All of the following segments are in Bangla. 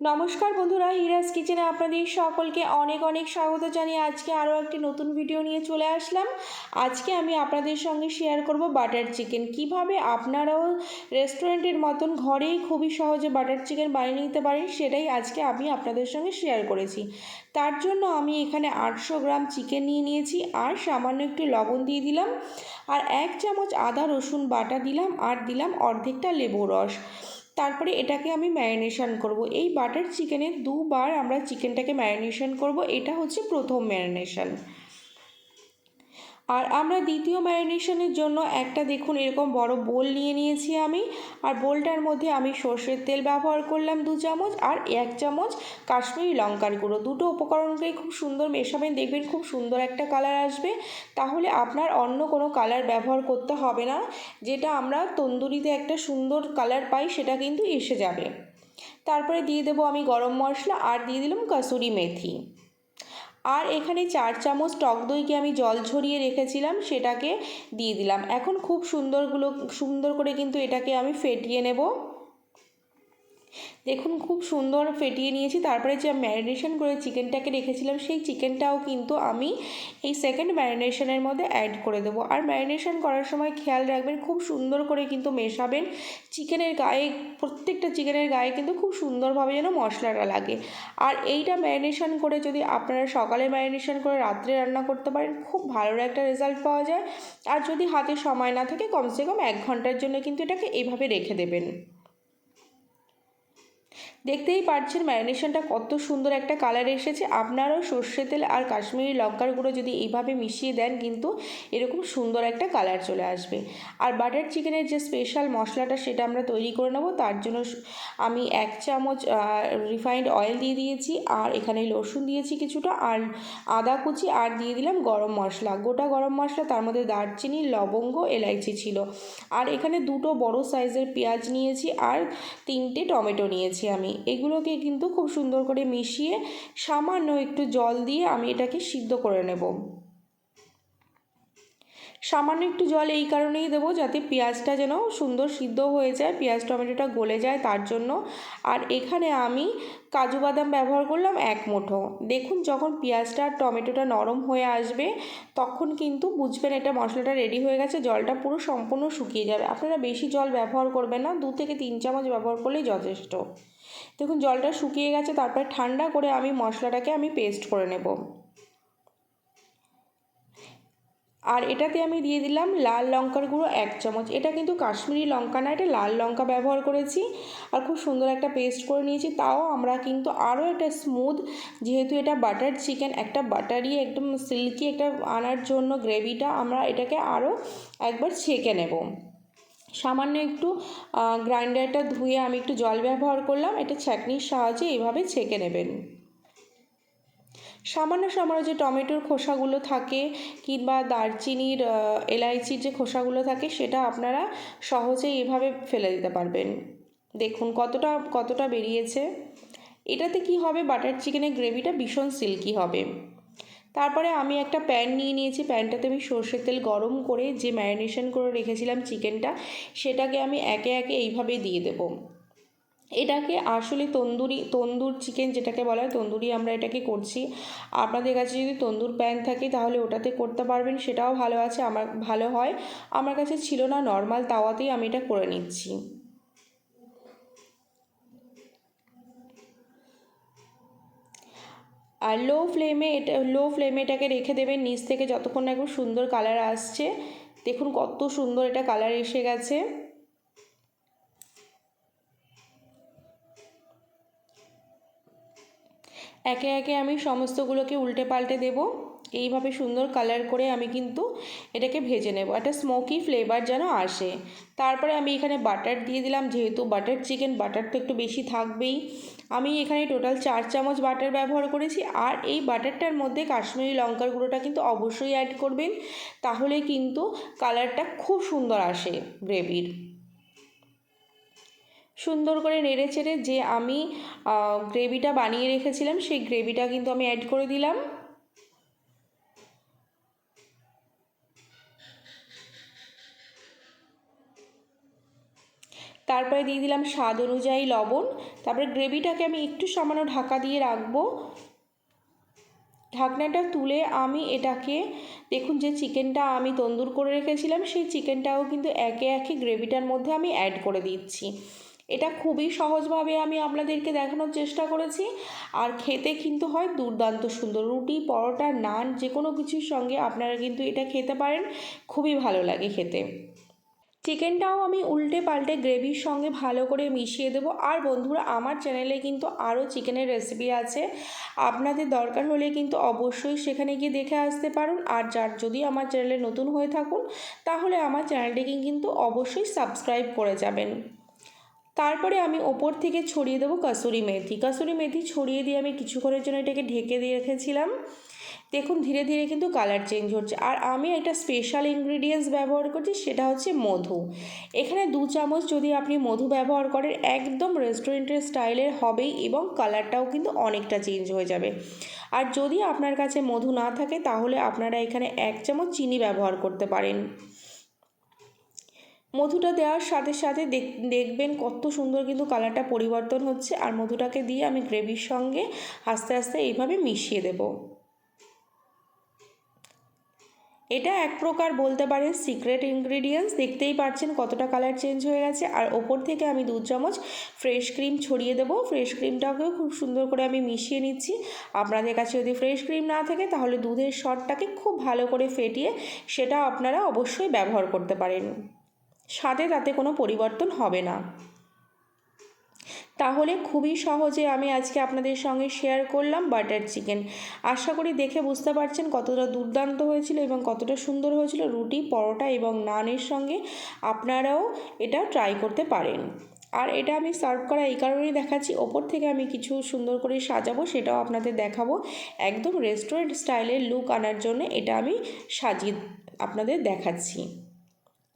নমস্কার বন্ধুরা, হিরাজ কিচেনে আপনাদের সকলকে অনেক অনেক স্বাগত জানিয়ে আজকে আরও একটি নতুন ভিডিও নিয়ে চলে আসলাম। আজকে আমি আপনাদের সঙ্গে শেয়ার করব বাটার চিকেন কীভাবে আপনারাও রেস্টুরেন্টের মতন ঘরেই খুবই সহজে বাটার চিকেন বানিয়ে নিতে পারেন, সেটাই আজকে আমি আপনাদের সঙ্গে শেয়ার করেছি। তার জন্য আমি এখানে আটশো গ্রাম চিকেন নিয়ে নিয়েছি আর সামান্য একটু লবণ দিয়ে দিলাম। আর এক চামচ আদা রসুন বাটা দিলাম আর দিলাম অর্ধেকটা লেবু রস। তারপরে এটাকে আমি ম্যারিনেশন করব। এই বাটার চিকেনে দুবার আমরা চিকেনটাকে ম্যারিনেশন করব। এটা হচ্ছে প্রথম ম্যারিনেশন। আর আমরা দ্বিতীয় ম্যারিনেশনের জন্য একটা দেখুন এরকম বড় বোল নিয়ে নিয়েছি আমি। আর বোলটার মধ্যে আমি সর্ষের তেল ব্যবহার করলাম দু চামচ আর এক চামচ কাশ্মীরি লঙ্কার গুঁড়ো। দুটো উপকরণকে খুব সুন্দর মেশাবেন, দেখবেন খুব সুন্দর একটা কালার আসবে। তাহলে আপনার অন্য কোনো কালার ব্যবহার করতে হবে না। যেটা আমরা তন্দুরিতে একটা সুন্দর কালার পাই সেটা কিন্তু এসে যাবে। তারপরে দিয়ে দেবো আমি গরম মশলা আর দিয়ে দিলাম কাসুরি মেথি। আর এখানে চার চামচ টক দইকে আমি জল ঝরিয়ে রেখেছিলাম, সেটাকে দিয়ে দিলাম। এখন খুব সুন্দরগুলো, সুন্দর করে কিন্তু এটাকে আমি ফেটিয়ে নেব। দেখুন, খুব সুন্দর ফেটিয়ে নিয়েছি। তারপরে যে ম্যারিনেশন করে চিকেনটাকে রেখেছিলাম, সেই চিকেনটাও কিন্তু আমি এই সেকেন্ড ম্যারিনেশনের মধ্যে অ্যাড করে দেবো। আর ম্যারিনেশন করার সময় খেয়াল রাখবেন, খুব সুন্দর করে কিন্তু মেশাবেন। চিকেনের গায়ে, প্রত্যেকটা চিকেনের গায়ে কিন্তু খুব সুন্দরভাবে যেন মশলাটা লাগে। আর এইটা ম্যারিনেশন করে যদি আপনারা সকালে ম্যারিনেশন করে রাত্রে রান্না করতে পারেন, খুব ভালো একটা রেজাল্ট পাওয়া যায়। আর যদি হাতে সময় না থাকে, কমসে কম এক ঘণ্টার জন্য কিন্তু এটাকে এইভাবে রেখে দেবেন। দেখতেই পাচ্ছেন ম্যারিনেশনটা কত সুন্দর একটা কালার এসেছে। আপনারাও সর্ষে তেল আর কাশ্মীরি লঙ্কার গুঁড়ো যদি এইভাবে মিশিয়ে দেন কিন্তু এরকম সুন্দর একটা কালার চলে আসবে। আর বাটার চিকেনের যে স্পেশাল মশলাটা সেটা আমরা তৈরি করে নেব, তার জন্য আমি এক চামচ রিফাইন্ড অয়েল দিয়ে দিয়েছি, আর এখানে রসুন দিয়েছি কিছুটা, আর আদা কুচি, আর দিয়ে দিলাম গরম মশলা। গোটা গরম মশলা, তার মধ্যে দারচিনি, লবঙ্গ, এলাইচি ছিল। আর এখানে দুটো বড় সাইজের পেঁয়াজ নিয়েছি, আর তিনটে টমেটো নিয়েছি আমি। এগুলোকে কিন্তু খুব সুন্দর করে মিশিয়ে সামান্য একটু জল দিয়ে আমি এটাকে সিদ্ধ করে নেব। সামান্য একটু জল এই কারণেই দেবো যাতে পেঁয়াজটা যেন সুন্দর সিদ্ধ হয়ে যায়, পেঁয়াজ টমেটোটা গলে যায় তার জন্য। আর এখানে আমি কাজু বাদাম ব্যবহার করলাম এক মুঠো। দেখুন যখন পেঁয়াজটা আর টমেটোটা নরম হয়ে আসবে, তখন কিন্তু বুঝবেন এটা মশলাটা রেডি হয়ে গেছে, জলটা পুরো সম্পূর্ণ শুকিয়ে যাবে। আপনারা বেশি জল ব্যবহার করবেন না, দু থেকে তিন চামচ ব্যবহার করলেই যথেষ্ট। দেখুন জলটা শুকিয়ে গেছে, তারপরে ঠান্ডা করে আমি মশলাটাকে আমি পেস্ট করে নেব। আর এটাতে আমি দিয়ে দিলাম লাল লঙ্কার গুঁড়ো এক চামচ। এটা কিন্তু কাশ্মীরি লঙ্কা না, এটা লাল লঙ্কা ব্যবহার করেছি। আর খুব সুন্দর একটা পেস্ট করে নিয়েছি। তাও আমরা কিন্তু আরও একটা স্মুথ যেহেতু এটা বাটার চিকেন একটা বাটারি একদম সিল্কি একটা আনার জন্য গ্রেভিটা আমরা এটাকে আরও একবার ছেঁকে নেব। সামান্য একটু গ্রাইন্ডারটা ধুয়ে আমি একটু জল ব্যবহার করলাম। এটা ছাঁকনির সাহায্যে এভাবে ছেঁকে নেবেন। সামান্য সামান্য যে টমেটোর খোসাগুলো থাকে কিংবা দারচিনির এলাইচির যে খোসাগুলো থাকে সেটা আপনারা সহজেই এভাবে ফেলে দিতে পারবেন। দেখুন কতটা কতটা বেরিয়েছে। এটাতে কি হবে? বাটার চিকেনের গ্রেভিটা ভীষণ সিল্কি হবে। তারপরে আমি একটা প্যান নিয়ে নিয়েছি। প্যানটাতে আমি সর্ষের তেল গরম করে যে ম্যারিনেশন করে রেখেছিলাম চিকেনটা, সেটাকে আমি একে একে এইভাবে দিয়ে দেবো। এটাকে আসলে তন্দুরি, তন্দুর চিকেন যেটাকে বলা হয়, তন্দুরি আমরা এটাকে করছি। আপনাদের কাছে যদি তন্দুর প্যান থাকে, তাহলে ওটাতে করতে পারবেন, সেটাও ভালো আছে, আমার, ভালো হয়। আমার কাছে ছিল না নর্মাল তাওয়াতেই আমি এটা করে নিচ্ছি। আর লো ফ্লেমে এটা লো ফ্লেমে এটাকে রেখে দেবেন, নিচ থেকে যতক্ষণ না একটু সুন্দর কালার আসছে। দেখুন কত সুন্দর এটা কালার এসে গেছে। একে একে আমি সমস্তগুলোকে উল্টে পাল্টে দেবো। এইভাবে সুন্দর কালার করে আমি কিন্তু এটাকে ভেজে নেব। একটা স্মোকি ফ্লেভার যেন আসে। তারপরে আমি এখানে বাটার দিয়ে দিলাম, যেহেতু বাটার চিকেন বাটার তো একটু বেশি থাকবেই। আমি এখানে টোটাল চার চামচ বাটার ব্যবহার করেছি। আর এই বাটারটার মধ্যে কাশ্মীরি লঙ্কার গুঁড়োটা কিন্তু অবশ্যই অ্যাড করবেন। তাহলে কিন্তু কালারটা খুব সুন্দর আসে গ্রেভির সুন্দর করে নেড়ে চেড়ে যে আমি গ্রেভিটা বানিয়ে রেখেছিলাম, সেই গ্রেভিটা কিন্তু আমি অ্যাড করে দিলাম। তারপরে দিয়ে দিলাম স্বাদ অনুযায়ী লবণ। তারপরে গ্রেভিটাকে আমি একটু সামান্য ঢাকা দিয়ে রাখব। ঢাকনাটা তুলে আমি এটাকে, দেখুন যে চিকেনটা আমি তন্দুর করে রেখেছিলাম, সেই চিকেনটাও কিন্তু একে একে গ্রেভিটার মধ্যে আমি অ্যাড করে দিচ্ছি। এটা খুবই সহজভাবে আমি আপনাদেরকে দেখানোর চেষ্টা করেছি। আর খেতে কিন্তু হয় দুর্দান্ত সুন্দর। রুটি, পরোটা, নান যে কোনো কিছুর সঙ্গে আপনারা কিন্তু এটা খেতে পারেন। খুবই ভালো লাগে খেতে। চিকেনটাও আমি উল্টে পাল্টে গ্রেভির সঙ্গে ভালো করে মিশিয়ে দেবো। আর বন্ধুরা, আমার চ্যানেলে কিন্তু আরও চিকেনের রেসিপি আছে। আপনাদের দরকার হলে কিন্তু অবশ্যই সেখানে গিয়ে দেখে আসতে পারুন। আর যার যদি আমার চ্যানেলে নতুন হয়ে থাকুন, তাহলে আমার চ্যানেলটিকে কিন্তু অবশ্যই সাবস্ক্রাইব করে যাবেন। তারপরে আমি ওপর থেকে ছড়িয়ে দেবো কাসুরি মেথি। কাসুরি মেথি ছড়িয়ে দিয়ে আমি কিছুক্ষণের জন্য এটাকে ঢেকে দিয়ে রেখেছিলাম। দেখুন, ধীরে ধীরে কিন্তু কালার চেঞ্জ হচ্ছে। আর আমি একটা স্পেশাল ইনগ্রিডিয়েন্টস ব্যবহার করছি, সেটা হচ্ছে মধু। এখানে দু চামচ যদি আপনি মধু ব্যবহার করেন, একদম রেস্টুরেন্টের স্টাইলের হবেই এবং কালারটাও কিন্তু অনেকটা চেঞ্জ হয়ে যাবে। আর যদি আপনার কাছে মধু না থাকে, তাহলে আপনারা এখানে এক চামচ চিনি ব্যবহার করতে পারেন। মধুটা দেওয়ার সাথে সাথে দেখবেন কত সুন্দর কিন্তু কালারটা পরিবর্তন হচ্ছে। আর মধুটাকে দিয়ে আমি গ্রেভির সঙ্গে আস্তে আস্তে এইভাবে মিশিয়ে দেব। এটা এক প্রকার বলতে পারেন সিক্রেট ইনগ্রিডিয়েন্টস দেখতেই পাচ্ছেন কতটা কালার চেঞ্জ হয়ে গেছে। আর ওপর থেকে আমি দু চামচ ফ্রেশ ক্রিম ছড়িয়ে দেবো। ফ্রেশ ক্রিমটাকেও খুব সুন্দর করে আমি মিশিয়ে নিচ্ছি। আপনাদের কাছে যদি ফ্রেশ ক্রিম না থাকে, তাহলে দুধের শটটাকে খুব ভালো করে ফেটিয়ে সেটা আপনারা অবশ্যই ব্যবহার করতে পারেন। স্বাদে তাতে কোনো পরিবর্তন হবে না। তাহলে খুবই সহজে আমি আজকে আপনাদের সঙ্গে শেয়ার করলাম বাটার চিকেন আশা করি দেখে বুঝতে পারছেন কতটা দুর্দান্ত হয়েছিল এবং কতটা সুন্দর হয়েছিল রুটি, পরোটা এবং নানের সঙ্গে আপনারাও এটা ট্রাই করতে পারেন। আর এটা আমি সার্ভ করা এই কারণেই দেখাচ্ছি, ওপর থেকে আমি কিছু সুন্দর করে সাজাবো সেটাও আপনাদের দেখাবো। একদম রেস্টুরেন্ট স্টাইলের লুক আনার জন্য এটা আমি সাজিয়ে আপনাদের দেখাচ্ছি।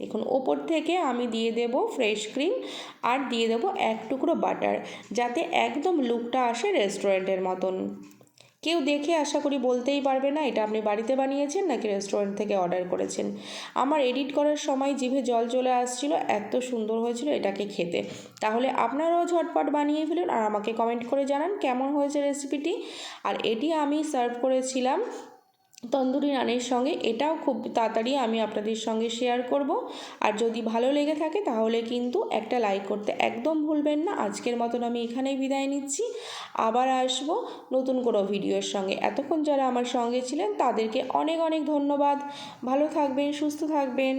দেখুন, ওপর থেকে আমি দিয়ে দেব ফ্রেশ ক্রিম আর দিয়ে দেবো এক টুকরো বাটার যাতে একদম লুকটা আসে রেস্টুরেন্টের মতন। কেউ দেখে আশা করি বলতেই পারবে না, এটা আপনি বাড়িতে বানিয়েছেন নাকি রেস্টুরেন্ট থেকে অর্ডার করেছেন। আমার এডিট করার সময় জিভে জল চলে আসছিল, এত সুন্দর হয়েছিল এটাকে খেতে। তাহলে আপনারাও ঝটপট বানিয়ে ফেলুন আর আমাকে কমেন্ট করে জানান কেমন হয়েছে রেসিপিটি আর এটি আমি সার্ভ করেছিলাম তন্দুরি রানের সঙ্গে এটাও খুব তাড়াতাড়ি আমি আপনাদের সঙ্গে শেয়ার করব। আর যদি ভালো লেগে থাকে তাহলে কিন্তু একটা লাইক করতে একদম ভুলবেন না। আজকের মতন আমি এখানেই বিদায় নিচ্ছি। আবার আসব নতুন কোনো ভিডিওর সঙ্গে। এতক্ষণ যারা আমার সঙ্গে ছিলেন তাদেরকে অনেক অনেক ধন্যবাদ। ভালো থাকবেন, সুস্থ থাকবেন।